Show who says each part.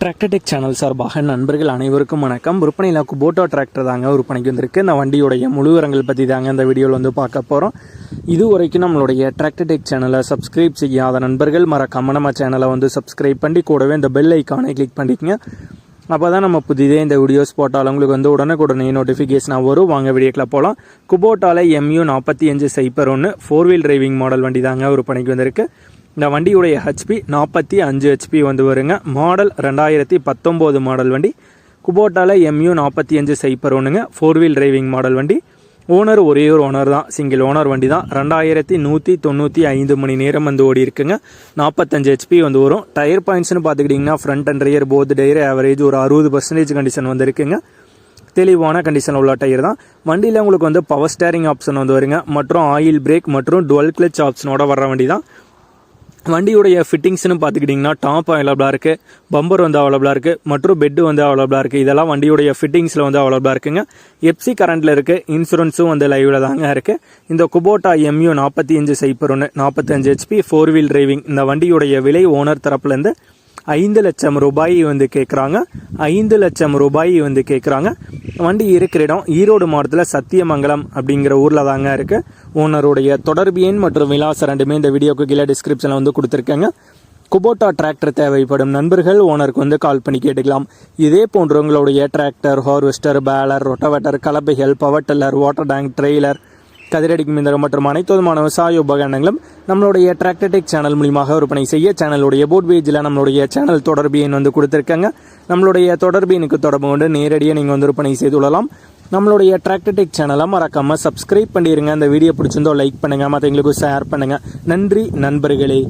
Speaker 1: Tractor Tech channel சார்பாக நண்பர்கள் அனைவருக்கும் வணக்கம். விற்பனையில் குபோட்டோ டிராக்டர் தாங்க விற்பனைக்கு வந்திருக்கு. இந்த வண்டியுடைய முழுவரங்கள் பற்றி தாங்க இந்த வீடியோவில் வந்து பார்க்க போகிறோம் இது வரைக்கும் நம்மளுடைய டிராக்டர்டெக் சேனலை சப்ஸ்கிரைப் செய்யாத நண்பர்கள் மறக்காம நம்ம சேனலை வந்து சப்ஸ்கிரைப் பண்ணி கூடவே இந்த பெல் ஐக்கானை கிளிக் பண்ணிக்கங்க. அப்போ தான் நம்ம புதிதே இந்த வீடியோஸ் போட்டாலும் உங்களுக்கு வந்து உடனுக்குடனே நோட்டிஃபிகேஷனாக வரும். வாங்க வீடியோக்கில் போகலாம் குபோட்டாவில் எம்யூ நாற்பத்தி அஞ்சு சைப்பர் ஒன்று ஃபோர் வீல் டிரைவிங் மாடல் வண்டி தாங்க விற்பனைக்கு வந்திருக்கு. இந்த வண்டியுடைய ஹெச்பி நாற்பத்தி அஞ்சு ஹெச்பி வந்து வருங்க. மாடல் ரெண்டாயிரத்தி பத்தொம்போது மாடல் வண்டி. குபோட்டாவில் எம்யூ நாற்பத்தி அஞ்சு சைப்பர் ஒன்றுங்க ஃபோர் வீல் டிரைவிங் மாடல் வண்டி. ஓனர் ஒரே ஒரு ஓனர் தான். சிங்கிள் ஓனர் வண்டி தான். ரெண்டாயிரத்தி நூற்றி தொண்ணூற்றி ஐந்து மணி நேரம் வந்து ஓடி இருக்குங்க. நாற்பத்தஞ்சு ஹெச்பி வந்து வரும். டயர் பாயிண்ட்ஸ்னு பார்த்துக்கிட்டிங்கன்னா front and rear both tyre average ஒரு அறுபது பர்சன்டேஜ் கண்டிஷன் வந்துருக்குங்க தெளிவான கண்டிஷன் உள்ள டயர் தான். வண்டியில் உங்களுக்கு வந்து பவர் ஸ்டேரிங் ஆப்ஷன் வந்து வருங்க. மற்றும் ஆயில் பிரேக் மற்றும் டுவெல் கிளச் ஆப்ஷனோட வர வண்டி தான். வண்டியுடைய ஃபிட்டிங்ஸ்னு பார்த்துக்கிட்டிங்கன்னா டாப் அவைலபிளாக இருக்குது பம்பர் வந்து அவைலபிளாக இருக்குது மற்றும் பெட்டு வந்து அவைலபிளாக இருக்குது இதெல்லாம் வண்டியுடைய ஃபிட்டிங்ஸில் வந்து அவைலபிளாக இருக்குங்க. எப்சி கரண்ட்டில் இருக்குது இன்சூரன்ஸும் வந்து லைவில் தாங்க இருக்குது இந்த குபோட்டா எம்யூ நாற்பத்தி அஞ்சு சைப்பர் ஒன்று நாற்பத்தஞ்சு ஹெச்பி ஃபோர் வீல் டிரைவிங் இந்த வண்டியுடைய விலை ஓனர் தரப்புலேருந்து ஐந்து லட்சம் ரூபாய் வந்து கேட்குறாங்க ஐந்து லட்சம் ரூபாய் வந்து கேட்குறாங்க வண்டி இருக்கிற இடம் ஈரோடு மாவட்டத்தில் சத்தியமங்கலம் அப்படிங்கிற ஊரில் தாங்க இருக்குது ஓனருடைய தொடர்பு எண் மற்றும் விலாசம் ரெண்டுமே இந்த வீடியோக்கு கீழே டிஸ்கிரிப்ஷனில் வந்து கொடுத்துருக்கேங்க. குபோட்டா டிராக்டர் தேவைப்படும் நண்பர்கள் ஓனருக்கு வந்து கால் பண்ணி கேட்டுக்கலாம். இதே போன்றவங்களுடைய tractor harvester baler rotavator கலப்பைகள் power tiller water tank trailer கதிரடிக்கு மிந்தரம் மற்றும் அனைத்து விதமான விவசாய உபகரணங்களும் நம்மளுடைய டிராக்டர்டெக் சேனல் மூலியமாக விற்பனை செய்ய சேனலுடைய போட் பேஜில் நம்மளுடைய சேனல் தொடர்பு எண் வந்து கொடுத்துருக்காங்க. நம்மளுடைய தொடர்பு எண்ணுக்கு தொடர்பு கொண்டு நேரடியாக நீங்கள் வந்து விற்பனை செய்து கொள்ளலாம். நம்மளுடைய டிராக்டர்டெக் சேனலை மறக்காமல் சப்ஸ்கிரைப் பண்ணிடுங்க அந்த வீடியோ பிடிச்சிருந்தோ லைக் பண்ணுங்கள் மற்றவங்களுக்கு ஷேர் பண்ணுங்கள் நன்றி நண்பர்களே.